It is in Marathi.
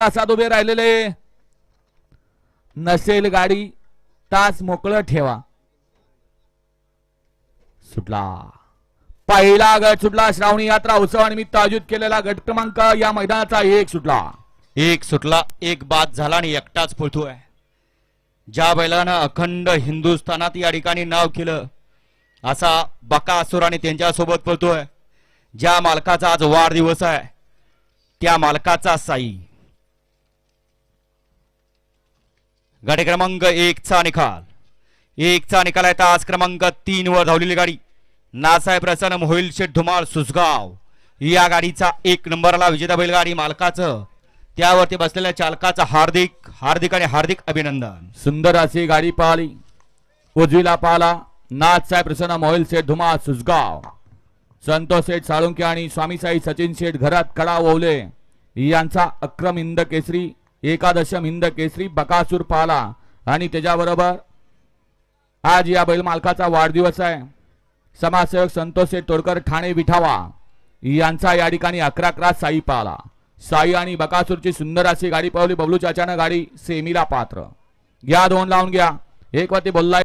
तासात उभे राहिलेले. नसेल गाडी तास मोकळं ठेवा. सुटला. पहिला गट सुटला. श्रावणी यात्रा उत्सवानिमित्त आयोजित केलेला गट क्रमांक या मैदानाचा एक सुटला. एक सुटला एक बाद झाला आणि एकटाच फुलतोय ज्या बैलानं अखंड हिंदुस्थानात या ठिकाणी नाव केलं असा बकासूर आणि त्यांच्यासोबत पळतोय. ज्या मालकाचा आज वाढदिवस आहे त्या मालकाचा साई. गाडी क्रमांक एकचा निकाल. एकचा निकाल आहे. तास क्रमांक तीन वर धावलेली गाडी. नासाहेब प्रसन्न मोहिल शेठ धुमाळ सुसगाव या गाडीचा एक नंबरला विजेता बैलगाडी मालकाचं. त्यावरती बसलेल्या चालकाचं हार्दिक हार्दिक आणि हार्दिक अभिनंदन. सुंदर अशी गाडी पाहिली. उजवीला पाहला. नाथ साहेब प्रसन्न मोहिल शेठ धुमा सुसगाव संतोष शेठ साळुंके आणि स्वामीसाई सचिन शेठ घरात कडा ओवले. यांचा अक्रम इंद केसरी. एकादशम हिंद केसरी बकासूर पाला. आणि त्याच्याबरोबर आज या बैल मालकाचा वाढदिवस आहे. समाजसेवक संतोष तोडकर ठाणे विठावा. यांचा या ठिकाणी अकरा अकरा साई पाला. साई आणि बकासूरची सुंदर अशी गाडी पावली. बबलू चाचानं गाडी सेमीला पात्र. घ्या दोन लावून घ्या. एक वरती बोलला